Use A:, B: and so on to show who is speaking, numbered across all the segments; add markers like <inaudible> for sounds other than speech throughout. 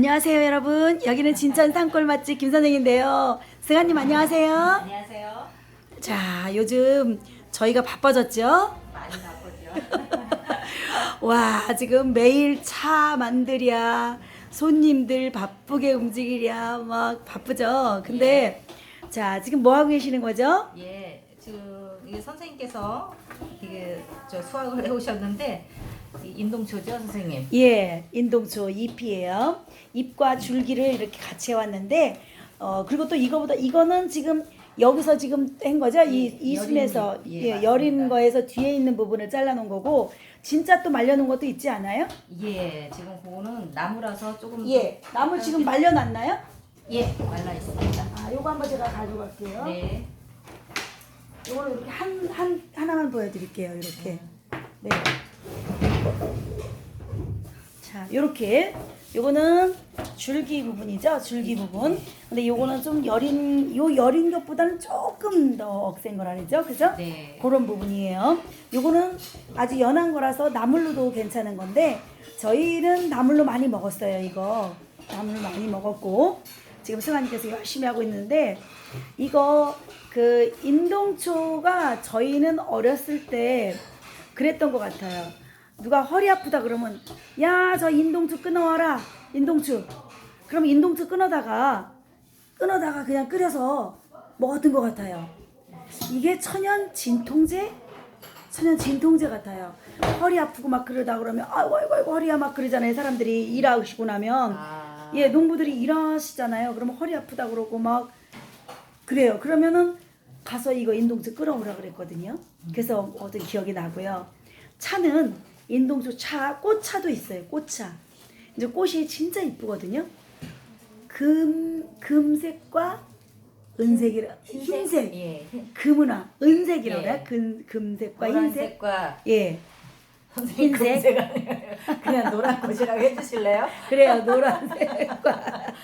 A: 안녕하세요 여러분. 여기는 진천 산골 맛집 김선생인데요. 승아님 안녕하세요.
B: 안녕하세요.
A: 자 요즘 저희가 바빠졌죠?
B: 많이 바쁘죠? <laughs>
A: 와 지금 매일 차 만들랴 손님들 바쁘게 움직이랴. 막 바쁘죠? 근데 자 지금 뭐 하고 계시는 거죠?
B: 예, 지금 이게 선생님께서 이게 저 수학을 <laughs> 해오셨는데 이 인동초죠, 선생님?
A: 예 인동초 잎이에요 잎과 줄기를 이렇게 같이 해왔는데 어 그리고 또 이거보다 이거는 지금 여기서 지금 한 거죠 이,
B: 예,
A: 이
B: 여린
A: 순에서.
B: 예,
A: 예,
B: 맞습니다.
A: 여린 거에서 뒤에 있는 부분을 잘라놓은 거고 진짜 또 말려놓은 것도 있지 않아요?
B: 예, 지금 그거는 나무라서 조금
A: 예 나무 지금 말려놨나요?
B: 예, 말라 있습니다.
A: 아 요거 한번 제가 가져갈게요
B: 네,
A: 요거를 이렇게 한, 한, 하나만 보여드릴게요 이렇게 네. 자 요렇게 요거는 줄기 부분이죠 줄기 부분 근데 요거는 좀 여린 요 여린 것보다는 조금 더 억센 거라죠 그죠?
B: 네.
A: 그런 부분이에요. 요거는 아주 연한 거라서 나물로도 괜찮은 건데 저희는 나물로 많이 먹었어요. 이거 나물 많이 먹었고 지금 승환님께서 열심히 하고 있는데 이거 그 인동초가 저희는 어렸을 때 그랬던 것 같아요. 누가 허리 아프다 그러면 야 저 인동초 끊어와라 인동초. 그럼 인동초 끊어다가 끊어다가 그냥 끓여서 먹었던 것 같아요. 이게 천연 진통제? 천연 진통제 같아요. 허리 아프고 막 그러다 그러면 아이고 아이고 아이고 허리야 막 그러잖아요. 사람들이 일하시고 나면
B: 아,
A: 예 농부들이 일하시잖아요. 그러면 허리 아프다 그러고 막 그래요. 그러면은 가서 이거 인동초 끌어오라 그랬거든요. 그래서 어떤 기억이 나고요. 차는 인동초 차 꽃차도 있어요. 꽃차. 이제 꽃이 진짜 이쁘거든요. 금 금색과 은색이라 흰색
B: 예,
A: 금은화 은색이라고
B: 예.
A: 금, 금색과 흰색 예
B: 선생님
A: 흰색.
B: 금색 아니에요. 그냥 노란 꽃이라고 해주실래요?
A: 그래요 노란색과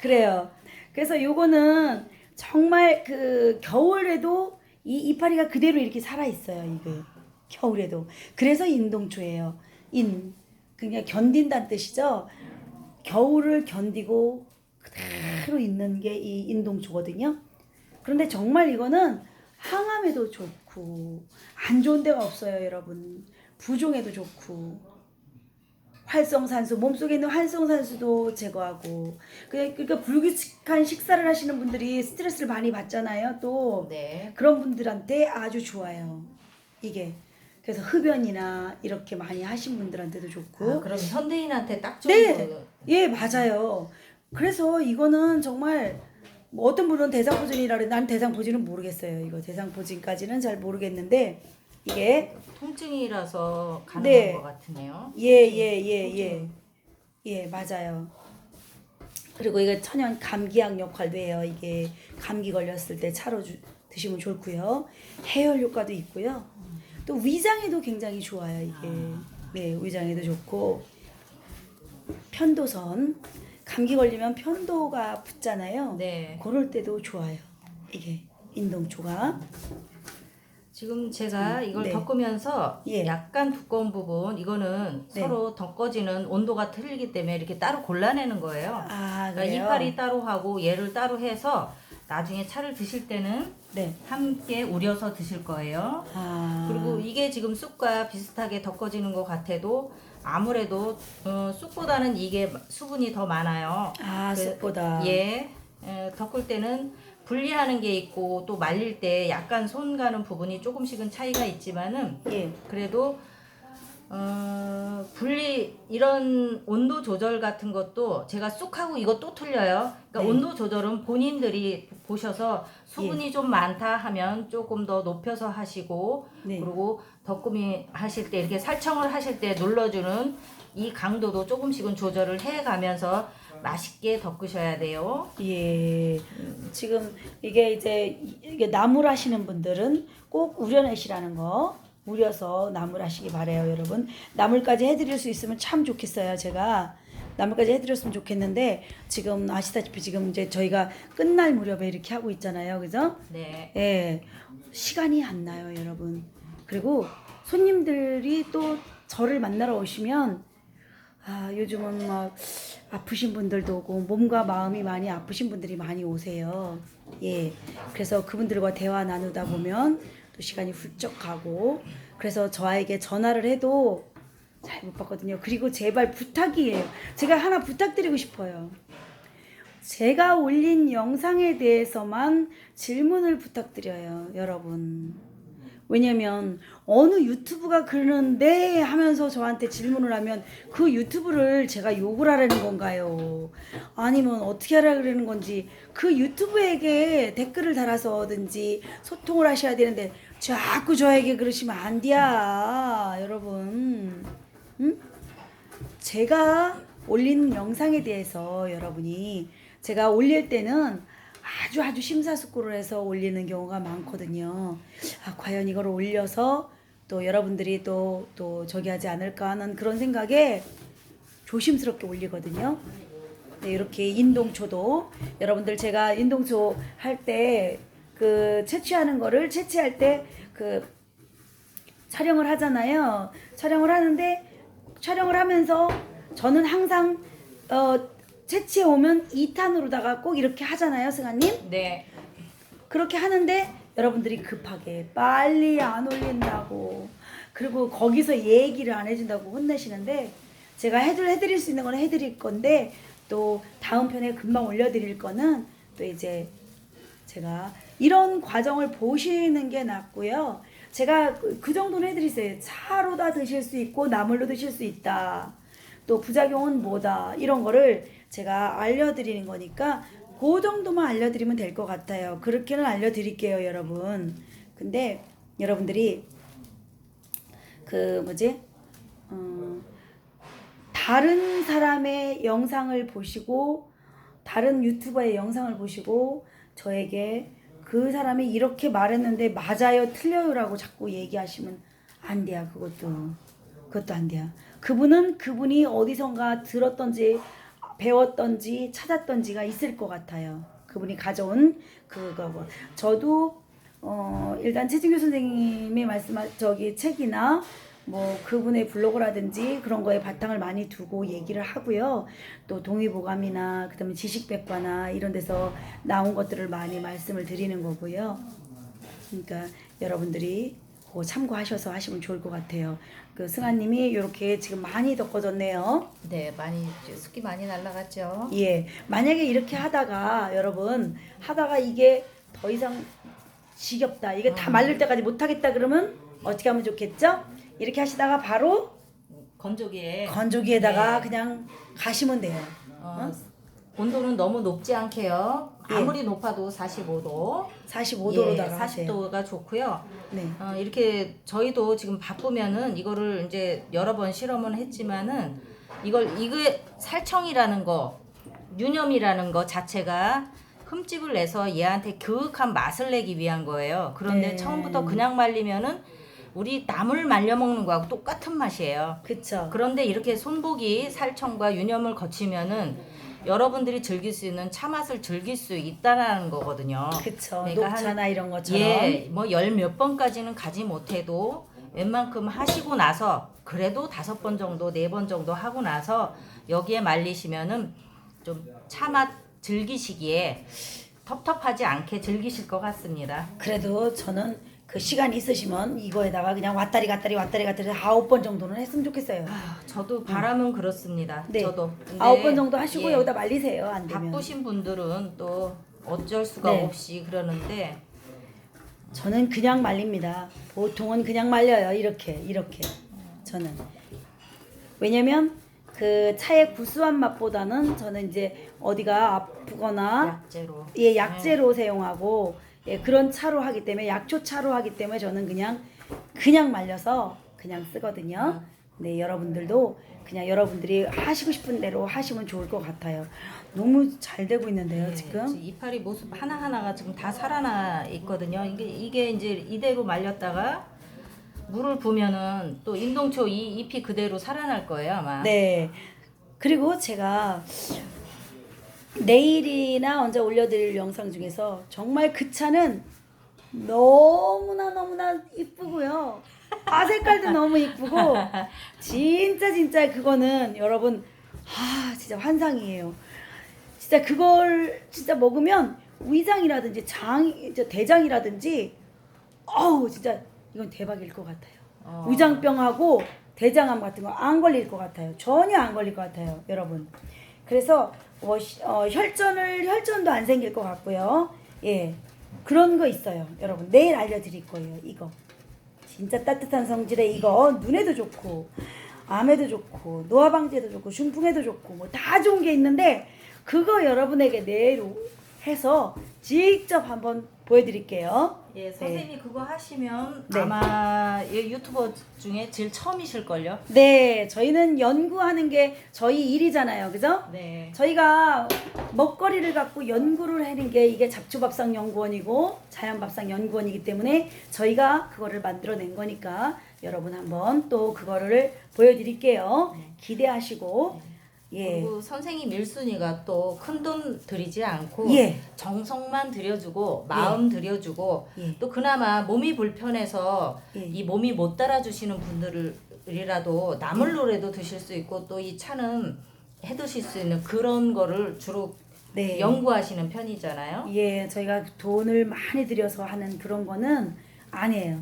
A: 그래요 그래서 요거는 정말 그 겨울에도 이 이파리가 그대로 이렇게 살아 있어요 이거 겨울에도. 그래서 인동초예요. 인. 그냥 견딘다는 뜻이죠. 겨울을 견디고 그대로 있는 게 이 인동초거든요. 그런데 정말 이거는 항암에도 좋고 안 좋은 데가 없어요 여러분. 부종에도 좋고. 활성산소 몸속에 있는 활성산소도 제거하고. 그- 그러니까 불규칙한 식사를 하시는 분들이 스트레스를 많이 받잖아요 또.
B: 네.
A: 그런 분들한테 아주 좋아요 이게 그래서 흡연이나 이렇게 많이 하신 분들한테도 좋고
B: 아, 그럼 현대인한테 딱 좋은
A: 네.
B: 거.
A: 예, 맞아요. 그래서 이거는 정말 뭐 어떤 분은 대상 포진이라 그래. 난 대상 포진은 모르겠어요. 이거 대상 포진까지는 잘 모르겠는데 이게
B: 통증이라서 가능한
A: 네.
B: 것 같으네요.
A: 예, 예, 예, 예. 예, 맞아요. 그리고 이게 천연 감기약 역할도 해요. 이게 감기 걸렸을 때 차로 주, 드시면 좋고요. 해열 효과도 있고요. 또 위장에도 굉장히 좋아요. 이게 네 위장에도 좋고 편도선 감기 걸리면 편도가 붓잖아요.
B: 네.
A: 그럴 때도 좋아요. 이게 인동초가
B: 지금 제가 이걸
A: 네.
B: 덮으면서
A: 예.
B: 약간 두꺼운 부분 이거는
A: 네.
B: 서로 덮어지는 온도가 틀리기 때문에 이렇게 따로 골라내는 거예요.
A: 아
B: 그러니까
A: 그래요.
B: 이파리 따로 하고 얘를 따로 해서 나중에 차를 드실 때는
A: 네.
B: 함께 우려서 드실 거예요.
A: 아
B: 그리고 이게 지금 쑥과 비슷하게 덮어지는 것 같아도 아무래도 어, 쑥보다는 이게 수분이 더 많아요.
A: 아
B: 그-
A: 쑥보다
B: 예, 에, 덮을 때는 분리하는 게 있고 또 말릴 때 약간 손 가는 부분이 조금씩은 차이가 있지만은
A: 예.
B: 그래도 어, 분리 이런 온도 조절 같은 것도 제가 쑥 하고 이거 또 틀려요. 그러니까
A: 네.
B: 온도 조절은 본인들이 보셔서 수분이 좀 많다 하면 조금 더 높여서 하시고
A: 네.
B: 그리고 덕구미 하실 때 이렇게 살청을 하실 때 눌러주는 이 강도도 조금씩은 조절을 해 가면서 맛있게 덮으셔야 돼요.
A: 예. 지금 이게 이제 이게 나물 하시는 분들은 꼭 우려내시라는 거. 우려서 나물 하시기 바래요, 여러분. 나물까지 해드릴 수 있으면 참 좋겠어요, 제가. 나물까지 해드렸으면 좋겠는데 지금 아시다시피 지금 이제 저희가 끝날 무렵에 이렇게 하고 있잖아요, 그죠?
B: 네.
A: 예, 시간이 안 나요, 여러분. 그리고 손님들이 또 저를 만나러 오시면 아 요즘은 막 아프신 분들도 오고 몸과 마음이 많이 아프신 분들이 많이 오세요. 예. 그래서 그분들과 대화 나누다 보면 또 시간이 훌쩍 가고 그래서 저에게 전화를 해도 잘 못 받거든요. 그리고 제발 부탁이에요. 제가 하나 부탁드리고 싶어요. 제가 올린 영상에 대해서만 질문을 부탁드려요, 여러분. 왜냐면 어느 유튜브가 그러는데 하면서 저한테 질문을 하면 그 유튜브를 제가 욕을 하라는 건가요? 아니면 어떻게 하라 그러는 건지 그 유튜브에게 댓글을 달아서든지 소통을 하셔야 되는데 자꾸 저에게 그러시면 안 돼야 여러분. 응? 제가 올린 영상에 대해서 여러분이 제가 올릴 때는 아주 아주 심사숙고를 해서 올리는 경우가 많거든요. 아, 과연 이걸 올려서 또 여러분들이 또, 또 저기 하지 않을까 하는 그런 생각에 조심스럽게 올리거든요. 네, 이렇게 인동초도 여러분들 제가 인동초 할 때 그 채취하는 거를 채취할 때 그 촬영을 하잖아요. 촬영을 하는데 촬영을 하면서 저는 항상 어 채취해 오면 2탄으로다가 꼭 이렇게 하잖아요, 승아님.
B: 네.
A: 그렇게 하는데 여러분들이 급하게 빨리 안 올린다고 그리고 거기서 얘기를 안 해준다고 혼내시는데 제가 해줄 해드릴 수 있는 건 해드릴 건데 또 다음 편에 금방 올려드릴 거는 또 이제 제가 이런 과정을 보시는 게 낫고요. 제가 그- 그 정도는 해드리세요. 차로 다 드실 수 있고 나물로 드실 수 있다. 또 부작용은 뭐다. 이런 거를 제가 알려드리는 거니까 그 정도만 알려드리면 될 것 같아요. 그렇게는 알려드릴게요, 여러분. 근데 여러분들이 그 뭐지? 어, 다른 사람의 영상을 보시고 다른 유튜버의 영상을 보시고 저에게 그 사람이 이렇게 말했는데 맞아요, 틀려요라고 자꾸 얘기하시면 안 돼요. 그것도 그것도 안 돼요. 그분은 그분이 어디선가 들었던지 배웠던지 찾았던지가 있을 것 같아요. 그분이 가져온 그거 뭐. 저도 어 일단 최진규 선생님이 말씀한 저기 책이나 뭐 그분의 블로그라든지 그런 거에 바탕을 많이 두고 얘기를 하고요. 또 동의보감이나 그다음에 지식백과나 이런 데서 나온 것들을 많이 말씀을 드리는 거고요. 그러니까 여러분들이 그거 참고하셔서 하시면 좋을 것 같아요. 그 승아님이 이렇게 지금 많이 덮어졌네요.
B: 네, 많이 습기 많이 날라갔죠.
A: 예, 만약에 이렇게 하다가 여러분 하다가 이게 더 이상 지겹다, 이게 다 말릴 때까지 못하겠다 그러면 어떻게 하면 좋겠죠? 이렇게 하시다가 바로
B: 건조기에
A: 건조기에다가
B: 네.
A: 그냥 가시면 돼요.
B: 어, 온도는 너무 높지 않게요.
A: 예.
B: 아무리 높아도 45도.
A: 45도로다가
B: 예,
A: 하세요.
B: 40도가 좋고요.
A: 네,
B: 어, 이렇게 저희도 지금 바쁘면은 이거를 이제 여러 번 실험은 했지만은 이걸 이게 살청이라는 거, 유념이라는 거 자체가 흠집을 내서 얘한테 교육한 맛을 내기 위한 거예요. 그런데
A: 네.
B: 처음부터 그냥 말리면은 우리 나물 말려 먹는 거하고 똑같은 맛이에요.
A: 그쵸.
B: 그런데 이렇게 손보기 살청과 유념을 거치면은 여러분들이 즐길 수 있는 차 맛을 즐길 수 있다라는 거거든요.
A: 그쵸.
B: 그러니까 한-
A: 녹차나 이런 것처럼.
B: 예, 뭐 열 몇 번까지는 가지 못해도 웬만큼 하시고 나서 그래도 다섯 번 정도, 네 번 정도 하고 나서 여기에 말리시면은 좀 차맛 즐기시기에 텁텁하지 않게 즐기실 것 같습니다.
A: 그래도 저는 그 시간 있으시면 이거에다가 그냥 왔다리 갔다리 왔다리 갔다리 아홉 번 정도는 했으면 좋겠어요.
B: 아, 저도 바람은 그렇습니다.
A: 네.
B: 저도 근데
A: 아홉 번 정도 하시고
B: 예,
A: 여기다 말리세요. 안 되면.
B: 바쁘신 분들은 또 어쩔 수가
A: 네.
B: 없이 그러는데
A: 저는 그냥 말립니다. 보통은 그냥 말려요. 이렇게 이렇게 저는 왜냐면 그 차의 구수한 맛보다는 저는 이제 어디가 아프거나
B: 약재로
A: 예 약재로 사용하고 예 그런 차로 하기 때문에 약초 차로 하기 때문에 저는 그냥 그냥 말려서 그냥 쓰거든요. 네 여러분들도 그냥 여러분들이 하시고 싶은 대로 하시면 좋을 것 같아요. 너무 잘 되고 있는데요
B: 네,
A: 지금.
B: 이파리 모습 하나 하나가 지금 다 살아나 있거든요. 이게 이게 이제 이대로 말렸다가 물을 부면은 또 인동초 이 잎이 그대로 살아날 거예요 아마.
A: 네. 그리고 제가 내일이나 언제 올려드릴 영상 중에서 정말 그 차는 너무나 너무나 이쁘고요. 아 색깔도 너무 이쁘고 진짜 진짜 그거는 여러분 아 진짜 환상이에요. 진짜 그걸 진짜 먹으면 위장이라든지 장, 이제 대장이라든지 어우 진짜 이건 대박일 것 같아요.
B: 어.
A: 위장병하고 대장암 같은 거 안 걸릴 것 같아요. 전혀 안 걸릴 것 같아요, 여러분. 그래서 어, 시- 어, 혈전을 혈전도 안 생길 것 같고요. 예, 그런 거 있어요, 여러분. 내일 알려드릴 거예요, 이거. 진짜 따뜻한 성질의 이거 눈에도 좋고 암에도 좋고 노화 방지에도 좋고 중풍에도 좋고 뭐 다 좋은 게 있는데 그거 여러분에게 내일 오- 해서 직접 한번 보여드릴게요.
B: 예, 선생님이 그거 하시면
A: 네.
B: 아마 이 유튜버 중에 제일 처음이실걸요?
A: 네, 저희는 연구하는 게 저희 일이잖아요, 그죠?
B: 네.
A: 저희가 먹거리를 갖고 연구를 하는 게 이게 잡초밥상 연구원이고 자연밥상 연구원이기 때문에 저희가 그거를 만들어낸 거니까 여러분 한번 또 그거를 보여드릴게요. 기대하시고 예,
B: 그리고 선생님 1순위가 또 큰 돈 들이지 않고
A: 예.
B: 정성만 들여주고 마음 들여주고
A: 예.
B: 또 그나마 몸이 불편해서
A: 예.
B: 이 몸이 못 따라주시는 분들이라도 나물로라도 드실 수 있고 또 이 차는 해 드실 수 있는 그런 거를 주로
A: 네.
B: 연구하시는 편이잖아요.
A: 예, 저희가 돈을 많이 들여서 하는 그런 거는 안 해요.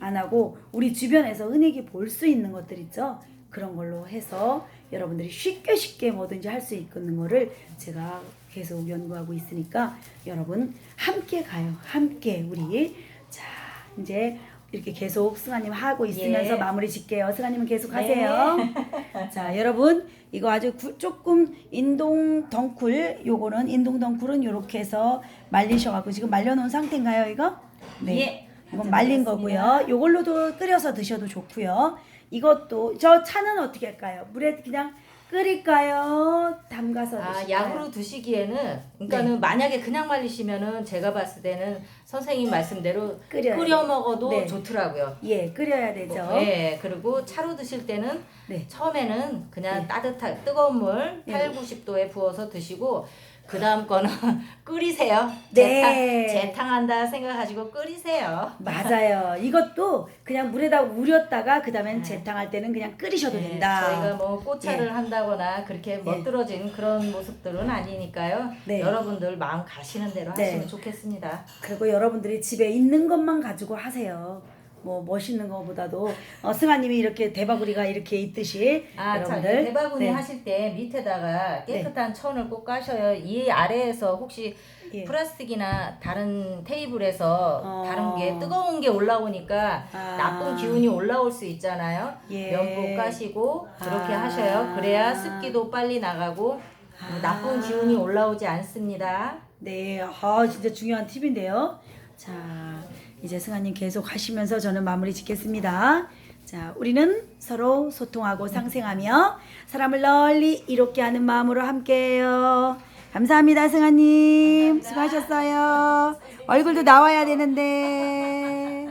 A: 안 하고 우리 주변에서 은혜기 볼수 있는 것들 있죠. 그런 걸로 해서 여러분들이 쉽게 쉽게 뭐든지 할 수 있는 거를 제가 계속 연구하고 있으니까 여러분 함께 가요. 함께 우리 자 이제 이렇게 계속 승아님 하고 있으면서
B: 예.
A: 마무리 짓게요. 승아님은 계속
B: 네.
A: 하세요. <laughs> 자 여러분 이거 아주 구- 조금 인동 덩쿨 요거는 인동 덩쿨은 요렇게 해서 말리셔갖고 지금 말려놓은 상태인가요 이거?
B: 예.
A: 이건 말린 거고요. 요걸로도 끓여서 드셔도 좋고요. 이것도 저 차는 어떻게 할까요? 물에 그냥 끓일까요? 담가서
B: 아,
A: 드실까요?
B: 약으로 드시기에는 그러니까는
A: 네.
B: 만약에 그냥 말리시면은 제가 봤을 때는 선생님 말씀대로
A: 끓여야
B: 끓여 먹어도
A: 네.
B: 좋더라고요.
A: 예, 끓여야 되죠.
B: 네, 그리고 차로 드실 때는
A: 네.
B: 처음에는 그냥
A: 네.
B: 따뜻한 뜨거운 물
A: 네.
B: 8, 90도에 부어서 드시고 그 다음 거는 <laughs> 끓이세요.
A: 네.
B: 재탕, 재탕한다 생각하시고 끓이세요.
A: 맞아요. 이것도 그냥 물에다 우렸다가 그 다음엔 재탕할 때는 그냥 끓이셔도
B: 네,
A: 된다.
B: 저희가 뭐 꽃차를
A: 예.
B: 한다거나 그렇게 멋들어진 그런 모습들은 아니니까요.
A: 네.
B: 여러분들 마음 가시는 대로
A: 네.
B: 하시면 좋겠습니다.
A: 그리고 여러분들이 집에 있는 것만 가지고 하세요. 뭐 멋있는 것보다도 어, 승아님이 이렇게 대바구리가 이렇게 있듯이
B: 아, 참,
A: 여러분들
B: 대바구니
A: 네.
B: 하실 때 밑에다가 깨끗한 천을 꼭 까셔요. 이 아래에서 혹시
A: 예.
B: 플라스틱이나 다른 테이블에서
A: 어.
B: 다른 게 뜨거운 게 올라오니까
A: 아.
B: 나쁜 기운이 올라올 수 있잖아요.
A: 예.
B: 면보 까시고 그렇게
A: 아.
B: 하셔요. 그래야 습기도 빨리 나가고
A: 아.
B: 나쁜 기운이 올라오지 않습니다.
A: 네, 아 진짜 중요한 팁인데요. 자, 이제 승아님 계속 하시면서 저는 마무리 짓겠습니다. 자, 우리는 서로 소통하고 상생하며 사람을 널리 이롭게 하는 마음으로 함께해요. 감사합니다, 승아님. 수고하셨어요. 얼굴도 나와야 되는데.